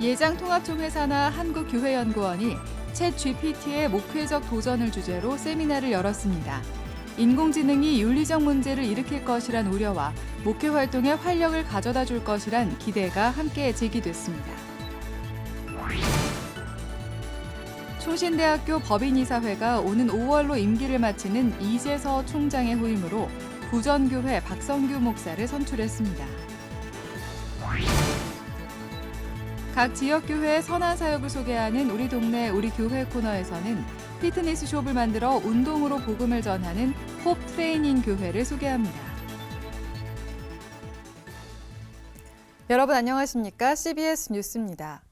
예장통합총회사나 한국교회연구원이 챗 GPT의 목회적 도전을 주제로 세미나를 열었습니다. 인공지능이 윤리적 문제를 일으킬 것이란 우려와 목회 활동에 활력을 가져다 줄 것이란 기대가 함께 제기됐습니다. 총신대학교 법인이사회가 오는 5월로 임기를 마치는 이재서 총장의 후임으로 부전교회 박성규 목사를 선출했습니다. 각 지역 교회의 선한 사역을 소개하는 우리 동네 우리 교회 코너에서는 피트니스 숍을 만들어 운동으로 복음을 전하는 홉 트레이닝 교회를 소개합니다. 여러분 안녕하십니까? CBS 뉴스입니다.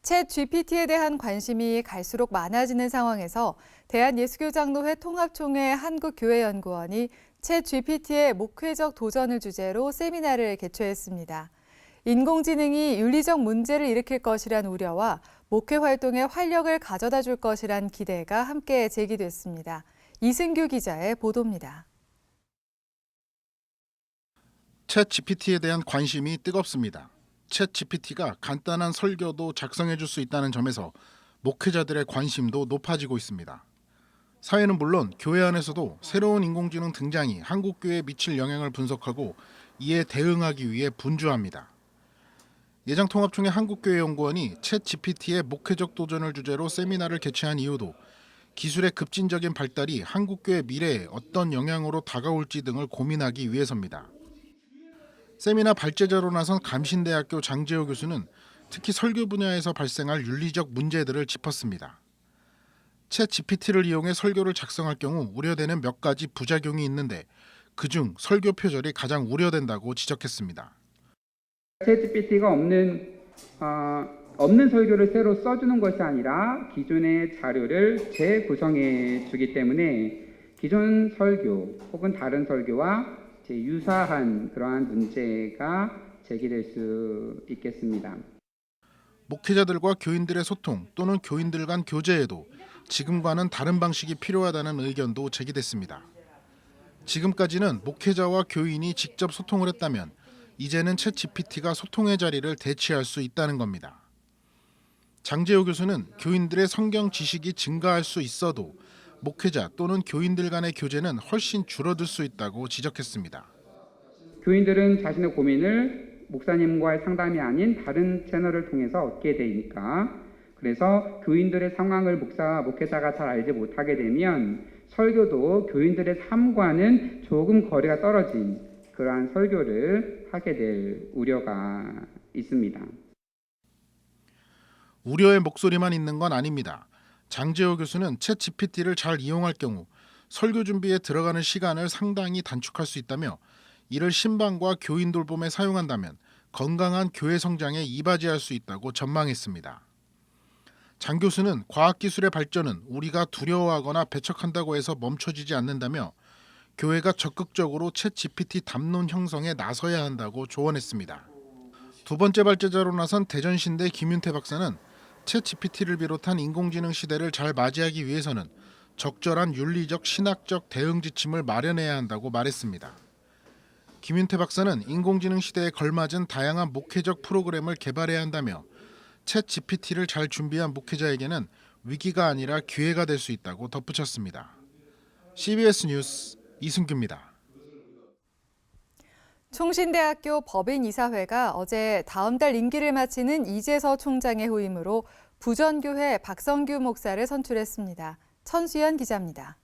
챗 GPT에 대한 관심이 갈수록 많아지는 상황에서 대한예수교장로회 통합총회 한국교회연구원이 챗 GPT의 목회적 도전을 주제로 세미나를 개최했습니다. 인공지능이 윤리적 문제를 일으킬 것이란 우려와 목회 활동에 활력을 가져다 줄 것이란 기대가 함께 제기됐습니다. 이승규 기자의 보도입니다. 챗 GPT에 대한 관심이 뜨겁습니다. 챗 GPT가 간단한 설교도 작성해 줄 수 있다는 점에서 목회자들의 관심도 높아지고 있습니다. 사회는 물론 교회 안에서도 새로운 인공지능 등장이 한국 교회에 미칠 영향을 분석하고 이에 대응하기 위해 분주합니다. 예장통합총회 한국교회연구원이 챗 GPT의 목회적 도전을 주제로 세미나를 개최한 이유도 기술의 급진적인 발달이 한국교회 미래에 어떤 영향으로 다가올지 등을 고민하기 위해서입니다. 세미나 발제자로 나선 감신대학교 장재호 교수는 특히 설교 분야에서 발생할 윤리적 문제들을 짚었습니다. 챗 GPT를 이용해 설교를 작성할 경우 우려되는 몇 가지 부작용이 있는데 그중 설교 표절이 가장 우려된다고 지적했습니다. 챗GPT가 없는 어, 없는 설교를 새로 써주는 것이 아니라 기존의 자료를 재구성해 주기 때문에 기존 설교 혹은 다른 설교와 유사한 그러한 문제가 제기될 수 있겠습니다. 목회자들과 교인들의 소통 또는 교인들 간 교제에도 지금과는 다른 방식이 필요하다는 의견도 제기됐습니다. 지금까지는 목회자와 교인이 직접 소통을 했다면 이제는 챗 GPT가 소통의 자리를 대체할 수 있다는 겁니다. 장재호 교수는 교인들의 성경 지식이 증가할 수 있어도 목회자 또는 교인들 간의 교제는 훨씬 줄어들 수 있다고 지적했습니다. 교인들은 자신의 고민을 목사님과의 상담이 아닌 다른 채널을 통해서 얻게 되니까 그래서 교인들의 상황을 목사 목회자가 잘 알지 못하게 되면 설교도 교인들의 삶과는 조금 거리가 떨어진 그러한 설교를 하게 될 우려가 있습니다. 우려의 목소리만 있는 건 아닙니다. 장재호 교수는 챗 GPT를 잘 이용할 경우 설교 준비에 들어가는 시간을 상당히 단축할 수 있다며 이를 신방과 교인 돌봄에 사용한다면 건강한 교회 성장에 이바지할 수 있다고 전망했습니다. 장 교수는 과학기술의 발전은 우리가 두려워하거나 배척한다고 해서 멈춰지지 않는다며 교회가 적극적으로 챗 GPT 담론 형성에 나서야 한다고 조언했습니다. 두 번째 발제자로 나선 대전신대 김윤태 박사는 챗 GPT를 비롯한 인공지능 시대를 잘 맞이하기 위해서는 적절한 윤리적 신학적 대응 지침을 마련해야 한다고 말했습니다. 김윤태 박사는 인공지능 시대에 걸맞은 다양한 목회적 프로그램을 개발해야 한다며 챗 GPT를 잘 준비한 목회자에게는 위기가 아니라 기회가 될 수 있다고 덧붙였습니다. CBS 뉴스 이승규입니다. 총신대학교 법인이사회가 어제 다음 달 임기를 마치는 이재서 총장의 후임으로 부전교회 박성규 목사를 선출했습니다. 천수연 기자입니다.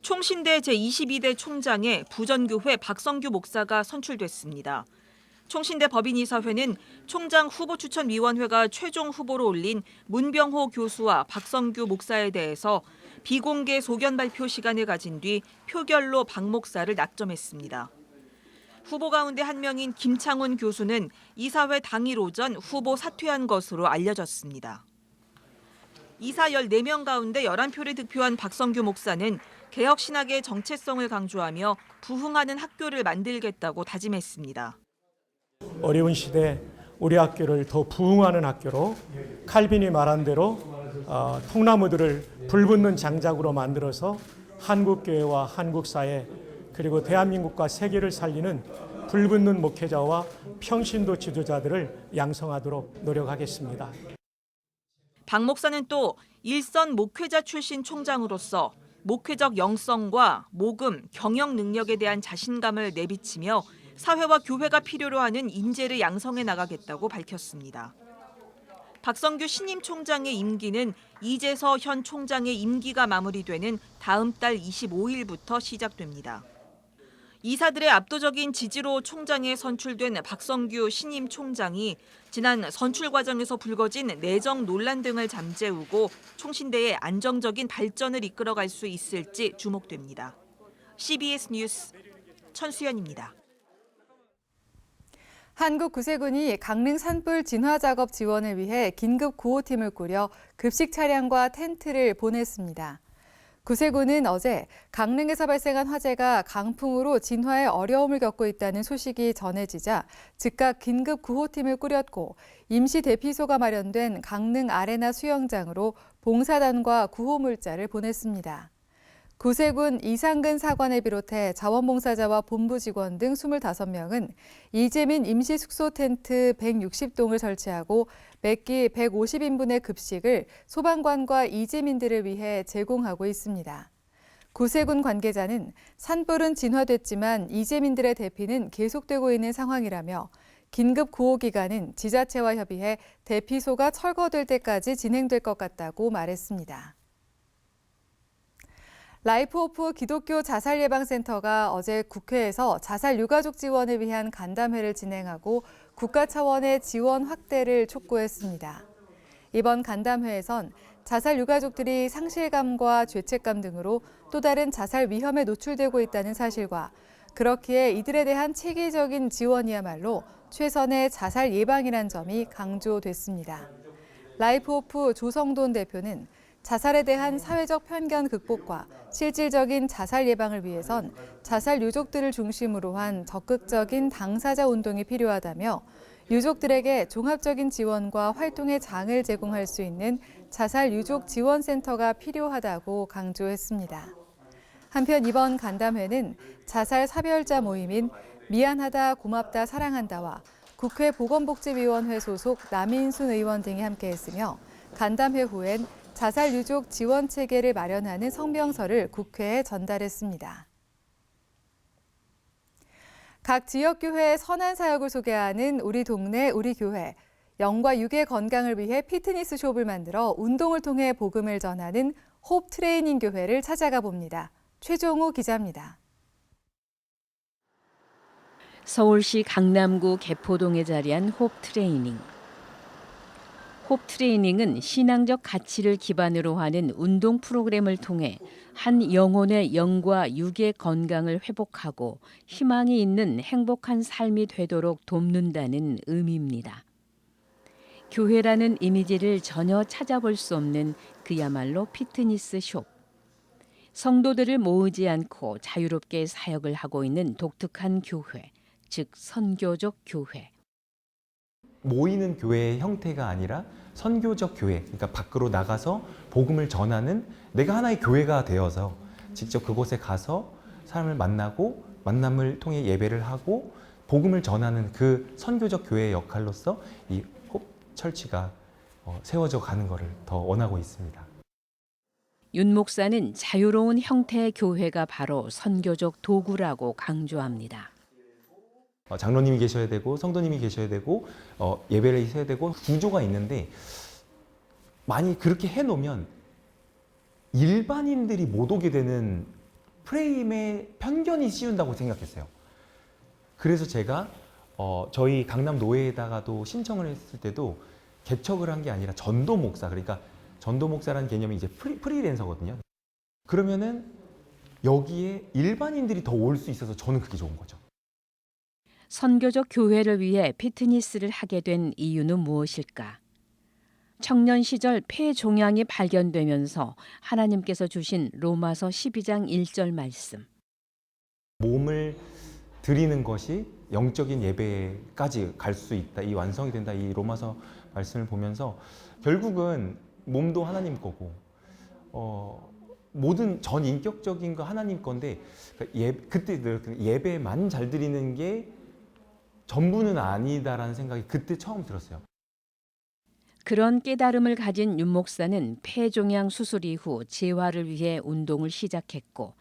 총신대 제22대 총장에 부전교회 박성규 목사가 선출됐습니다. 총신대 법인이사회는 총장 후보 추천위원회가 최종 후보로 올린 문병호 교수와 박성규 목사에 대해서 비공개 소견 발표 시간을 가진 뒤 표결로 박 목사를 낙점했습니다. 후보 가운데 한 명인 김창훈 교수는 이사회 당일 오전 후보 사퇴한 것으로 알려졌습니다. 이사 14명 가운데 11표를 득표한 박성규 목사는 개혁 신학의 정체성을 강조하며 부흥하는 학교를 만들겠다고 다짐했습니다. 어려운 시대 우리 학교를 더 부흥하는 학교로 칼빈이 말한 대로 어, 통나무들을 불붙는 장작으로 만들어서 한국 교회와 한국 사회 그리고 대한민국과 세계를 살리는 불붙는 목회자와 평신도 지도자들을 양성하도록 노력하겠습니다. 박 목사는 또 일선 목회자 출신 총장으로서 목회적 영성과 모금, 경영 능력에 대한 자신감을 내비치며 사회와 교회가 필요로 하는 인재를 양성해 나가겠다고 밝혔습니다. 박성규 신임 총장의 임기는 이재서 현 총장의 임기가 마무리되는 다음 달 25일부터 시작됩니다. 이사들의 압도적인 지지로 총장에 선출된 박성규 신임 총장이 지난 선출 과정에서 불거진 내정 논란 등을 잠재우고 총신대의 안정적인 발전을 이끌어갈 수 있을지 주목됩니다. CBS 뉴스 천수연입니다. 한국구세군이 강릉 산불 진화 작업 지원을 위해 긴급 구호팀을 꾸려 급식 차량과 텐트를 보냈습니다. 구세군은 어제 강릉에서 발생한 화재가 강풍으로 진화에 어려움을 겪고 있다는 소식이 전해지자 즉각 긴급 구호팀을 꾸렸고 임시 대피소가 마련된 강릉 아레나 수영장으로 봉사단과 구호물자를 보냈습니다. 구세군 이상근 사관을 비롯해 자원봉사자와 본부 직원 등 25명은 이재민 임시숙소 텐트 160동을 설치하고 매끼 150인분의 급식을 소방관과 이재민들을 위해 제공하고 있습니다. 구세군 관계자는 산불은 진화됐지만 이재민들의 대피는 계속되고 있는 상황이라며 긴급 구호 기간은 지자체와 협의해 대피소가 철거될 때까지 진행될 것 같다고 말했습니다. 라이프 오프 기독교 자살 예방센터가 어제 국회에서 자살 유가족 지원을 위한 간담회를 진행하고 국가 차원의 지원 확대를 촉구했습니다. 이번 간담회에선 자살 유가족들이 상실감과 죄책감 등으로 또 다른 자살 위험에 노출되고 있다는 사실과 그렇기에 이들에 대한 체계적인 지원이야말로 최선의 자살 예방이란 점이 강조됐습니다. 라이프 오프 조성돈 대표는 자살에 대한 사회적 편견 극복과 실질적인 자살 예방을 위해선 자살 유족들을 중심으로 한 적극적인 당사자 운동이 필요하다며 유족들에게 종합적인 지원과 활동의 장을 제공할 수 있는 자살 유족 지원센터가 필요하다고 강조했습니다. 한편 이번 간담회는 자살 사별자 모임인 미안하다 고맙다 사랑한다와 국회 보건복지위원회 소속 남인순 의원 등이 함께했으며 간담회 후엔 자살 유족 지원 체계를 마련하는 성명서를 국회에 전달했습니다. 각 지역 교회의 선한 사역을 소개하는 우리 동네 우리 교회. 영과 육의 건강을 위해 피트니스 숍을 만들어 운동을 통해 복음을 전하는 홉 트레이닝 교회를 찾아가 봅니다. 최종호 기자입니다. 서울시 강남구 개포동에 자리한 홉 트레이닝. 홉 트레이닝은 신앙적 가치를 기반으로 하는 운동 프로그램을 통해 한 영혼의 영과 육의 건강을 회복하고 희망이 있는 행복한 삶이 되도록 돕는다는 의미입니다. 교회라는 이미지를 전혀 찾아볼 수 없는 그야말로 피트니스 숍. 성도들을 모으지 않고 자유롭게 사역을 하고 있는 독특한 교회, 즉 선교적 교회. 모이는 교회의 형태가 아니라 선교적 교회, 그러니까 밖으로 나가서 복음을 전하는 내가 하나의 교회가 되어서 직접 그곳에 가서 사람을 만나고 만남을 통해 예배를 하고 복음을 전하는 그 선교적 교회의 역할로서 이 홉철치가 어, 세워져 가는 것을 더 원하고 있습니다. 윤 목사는 자유로운 형태의 교회가 바로 선교적 도구라고 강조합니다. 어, 장로님이 계셔야 되고 성도님이 계셔야 되고 어, 예배를 해야 되고 구조가 있는데 많이 그렇게 해놓으면 일반인들이 못 오게 되는 프레임에 편견이 씌운다고 생각했어요. 그래서 제가 어, 저희 강남 노회에다가도 신청을 했을 때도 개척을 한 게 아니라 전도 목사 그러니까 전도 목사라는 개념이 이제 프리, 프리랜서거든요. 그러면은 여기에 일반인들이 더 올 수 있어서 저는 그게 좋은 거죠. 선교적 교회를 위해 피트니스를 하게 된 이유는 무엇일까? 청년 시절 폐 종양이 발견되면서 하나님께서 주신 로마서 12장 1절 말씀. 몸을 드리는 것이 영적인 예배까지 갈 수 있다. 이 완성이 된다. 이 로마서 말씀을 보면서 결국은 몸도 하나님 거고 어, 모든 전 인격적인 거 하나님 건데 그러니까 예, 그때 늘 예배만 잘 드리는 게 전부는 아니다라는 생각이 그때 처음 들었어요. 그런 깨달음을 가진 윤 목사는 폐종양 수술 이후 재활을 위해 운동을 시작했고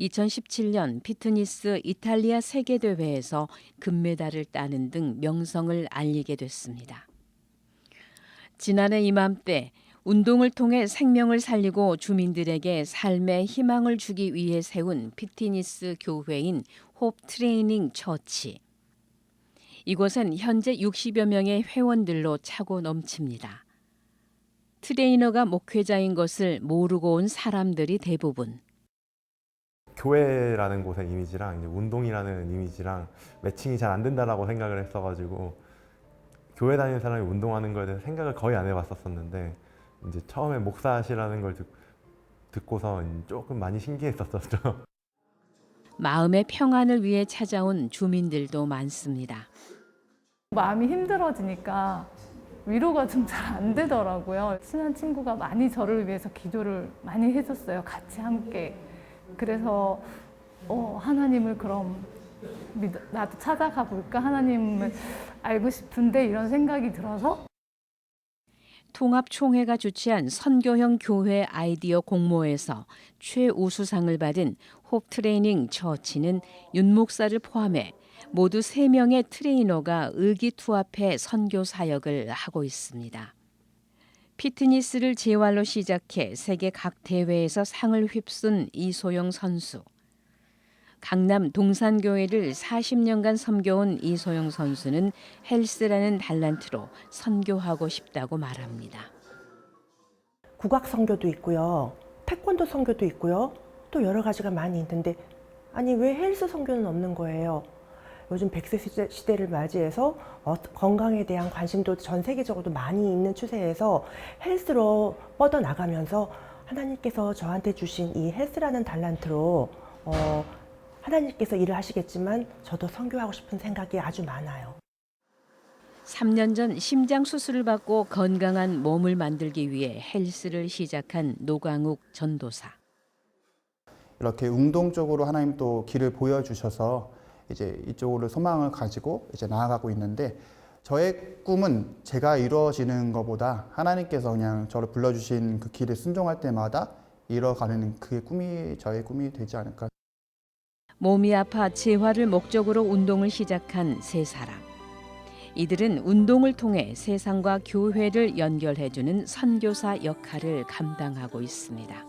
2017년 피트니스 이탈리아 세계대회에서 금메달을 따는 등 명성을 알리게 됐습니다. 지난해 이맘때 운동을 통해 생명을 살리고 주민들에게 삶의 희망을 주기 위해 세운 피트니스 교회인 홉 트레이닝 처치. 이곳은 현재 60여 명의 회원들로 차고 넘칩니다. 트레이너가 목회자인 것을 모르고 온 사람들이 대부분. 교회라는 곳의 이미지랑 이제 운동이라는 이미지랑 매칭이 잘 안 된다라고 생각을 했어가지고 교회 다니는 사람이 운동하는 거에 대해서 생각을 거의 안 해봤었었는데 이제 처음에 목사시라는 걸 듣, 듣고서 조금 많이 신기했었었죠. 마음의 평안을 위해 찾아온 주민들도 많습니다. 마음이 힘들어지니까 위로가 좀 잘 안 되더라고요. 친한 친구가 많이 저를 위해서 기도를 많이 해줬어요. 같이 함께. 그래서 어, 하나님을 그럼 믿- 나도 찾아가 볼까? 하나님을 알고 싶은데 이런 생각이 들어서 통합총회가 주최한 선교형 교회 아이디어 공모에서 최우수상을 받은 홉 트레이닝 처치는 윤 목사를 포함해 모두 3명의 트레이너가 의기투합해 선교 사역을 하고 있습니다. 피트니스를 재활로 시작해 세계 각 대회에서 상을 휩쓴 이소영 선수. 강남 동산교회를 40년간 섬겨온 이소영 선수는 헬스라는 달란트로 선교하고 싶다고 말합니다. 국악 선교도 있고요. 태권도 선교도 있고요. 또 여러 가지가 많이 있는데 아니 왜 헬스 선교는 없는 거예요? 요즘 100세 시대, 시대 를 맞이해서 어, 건강에 대한 관심도 전 세계적으로도 많이 있는 추세에서 헬스로 뻗어나가면서 하나님께서 저한테 주신 이 헬스라는 달란트로 어, 하나님께서 일을 하시겠지만 저도 선교하고 싶은 생각이 아주 많아요. 3년 전 심장 수술을 받고 건강한 몸을 만들기 위해 헬스를 시작한 노광욱 전도사. 이렇게 운동 쪽으로 하나님 또 길을 보여주셔서 이제 이쪽으로 소망을 가지고 이제 나아가고 있는데 저의 꿈은 제가 이루어지는 것보다 하나님께서 그냥 저를 불러주신 그 길을 순종할 때마다 이뤄가는 그게 꿈이 저의 꿈이 되지 않을까 몸이 아파 재활을 목적으로 운동을 시작한 세 사람. 이들은 운동을 통해 세상과 교회를 연결해주는 선교사 역할을 감당하고 있습니다.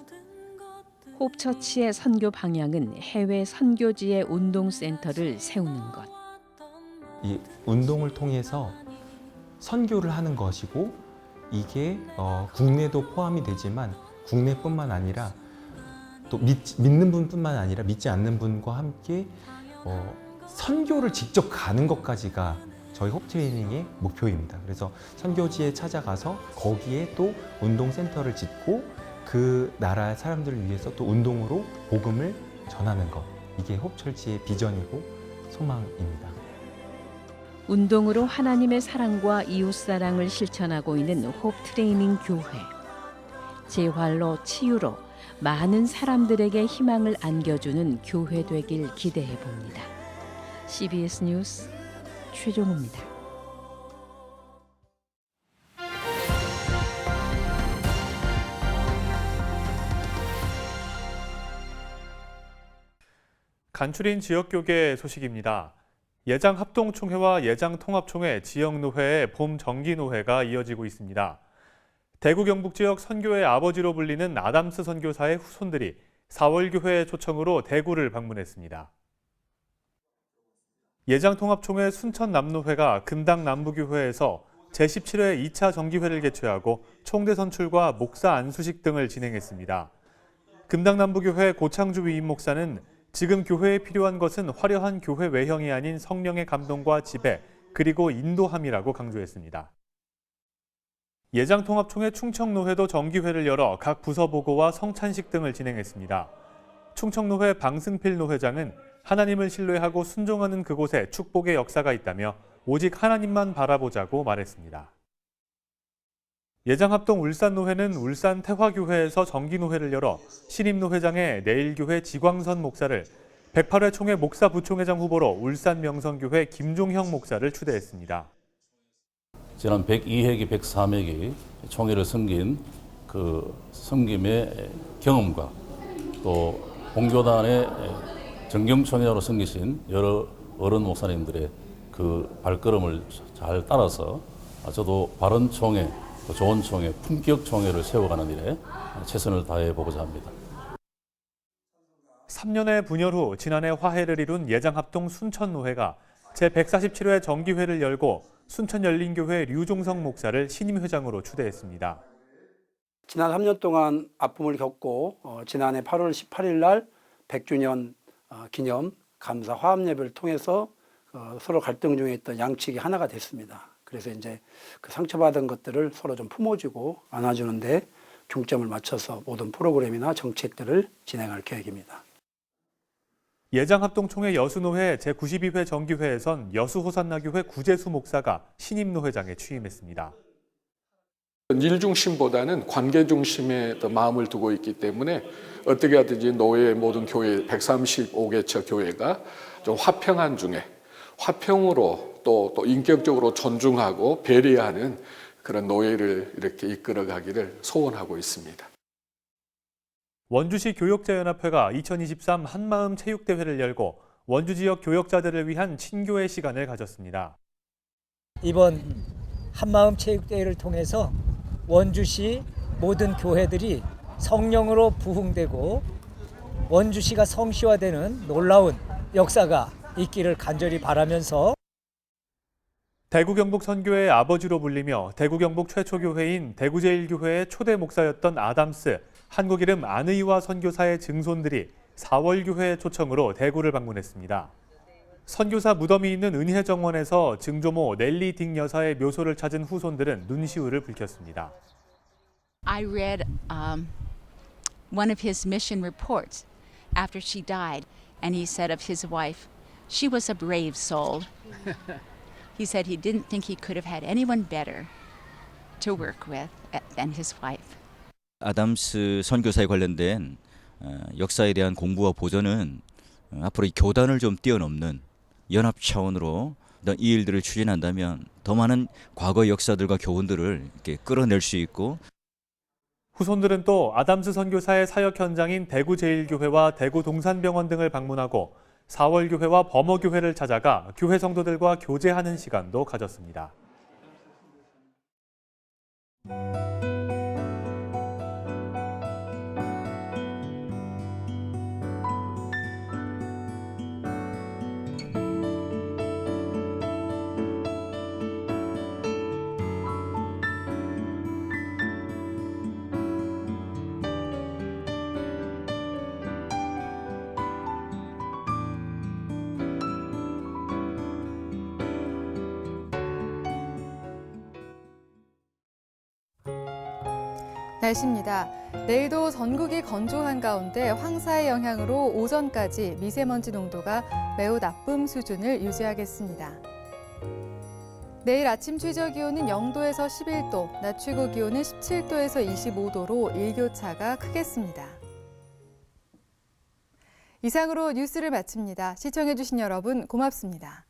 홉처치의 선교 방향은 해외 선교지의 운동센터를 세우는 것. 이 운동을 통해서 선교를 하는 것이고 이게 어, 국내도 포함이 되지만 국내뿐만 아니라 또 믿, 믿는 분뿐만 아니라 믿지 않는 분과 함께 어, 선교를 직접 가는 것까지가 저희 홉 트레이닝의 목표입니다. 그래서 선교지에 찾아가서 거기에 또 운동센터를 짓고 그 나라 사람들을 위해서 또 운동으로 복음을 전하는 것 이게 홉철치의 비전이고 소망입니다. 운동으로 하나님의 사랑과 이웃 사랑을 실천하고 있는 홉 트레이닝 교회. 재활로 치유로 많은 사람들에게 희망을 안겨주는 교회 되길 기대해 봅니다. CBS 뉴스 최종우입니다. 간추린 지역교계 소식입니다. 예장 합동총회와 예장 통합총회 지역노회의 봄 정기노회가 이어지고 있습니다. 대구 경북 지역 선교의 아버지로 불리는 아담스 선교사의 후손들이 4월 교회 초청으로 대구를 방문했습니다. 예장 통합총회 순천 남노회가 금당 남부교회에서 제17회 2차 정기회를 개최하고 총대 선출과 목사 안수식 등을 진행했습니다. 금당 남부교회 고창주 위임 목사는 지금 교회에 필요한 것은 화려한 교회 외형이 아닌 성령의 감동과 지배 그리고 인도함이라고 강조했습니다. 예장통합총회 충청노회도 정기회를 열어 각 부서 보고와 성찬식 등을 진행했습니다. 충청노회 방승필 노회장은 하나님을 신뢰하고 순종하는 그곳에 축복의 역사가 있다며 오직 하나님만 바라보자고 말했습니다. 예장합동 울산노회는 울산 태화교회에서 정기노회를 열어 신임노회장의 내일교회 지광선 목사를 108회 총회 목사 부총회장 후보로 울산 명성교회 김종형 목사를 추대했습니다. 지난 102회기, 103회기 총회를 섬긴 그 섬김의 경험과 또 본교단의 정경총회로 섬기신 여러 어른 목사님들의 그 발걸음을 잘 따라서 저도 바른 총회, 또 좋은 총회, 품격 총회를 세워가는 일에 최선을 다해 보고자 합니다. 3년의 분열 후 지난해 화해를 이룬 예장합동 순천노회가 제147회 정기회를 열고 순천열린교회 류종성 목사를 신임 회장으로 추대했습니다. 지난 3년 동안 아픔을 겪고 어, 지난해 8월 18일 날 100주년 어, 기념 감사 화합 예배를 통해서 어, 서로 갈등 중에 있던 양측이 하나가 됐습니다. 그래서 이제 그 상처받은 것들을 서로 좀 품어주고 안아주는데 중점을 맞춰서 모든 프로그램이나 정책들을 진행할 계획입니다. 예장합동총회 여수노회 제92회 정기회에선 여수호산나교회 구재수 목사가 신임 노회장에 취임했습니다. 일 중심보다는 관계 중심에 더 마음을 두고 있기 때문에 어떻게 하든지 노예 모든 교회 135개처 교회가 좀 화평한 중에 화평으로 또, 또 인격적으로 존중하고 배려하는 그런 노예를 이렇게 이끌어가기를 소원하고 있습니다. 원주시 교역자연합회가 2023 한마음 체육대회를 열고 원주 지역 교역자들을 위한 친교의 시간을 가졌습니다. 이번 한마음 체육대회를 통해서 원주시 모든 교회들이 성령으로 부흥되고 원주시가 성시화되는 놀라운 역사가 있기를 간절히 바라면서 대구 경북 선교의 아버지로 불리며 대구 경북 최초 교회인 대구제일교회의 초대 목사였던 아담스 한국 이름 안의와 선교사의 증손들이 4월 교회 초청으로 대구를 방문했습니다. 선교사 무덤이 있는 은혜 정원에서 증조모 넬리 딩 여사의 묘소를 찾은 후손들은 눈시울을 붉혔습니다. I read um, one of his mission reports after she died, and he said of his wife, she was a brave soul. he said he didn't think he could have had anyone better to work with than his wife. 아담스 선교사에 관련된 어, 역사에 대한 공부와 보전은 어, 앞으로 이 교단을 좀 뛰어넘는 연합 차원으로 이 일들을 추진한다면 더 많은 과거 역사들과 교훈들을 이렇게 끌어낼 수 있고 후손들은 또 아담스 선교사의 사역 현장인 대구 제일교회와 대구 동산병원 등을 방문하고 4월 교회와 범어 교회를 찾아가 교회 성도들과 교제하는 시간도 가졌습니다. 날씨입니다. 내일도 전국이 건조한 가운데 황사의 영향으로 오전까지 미세먼지 농도가 매우 나쁨 수준을 유지하겠습니다. 내일 아침 최저 기온은 0도에서 11도, 낮 최고 기온은 17도에서 25도로 일교차가 크겠습니다. 이상으로 뉴스를 마칩니다. 시청해주신 여러분 고맙습니다.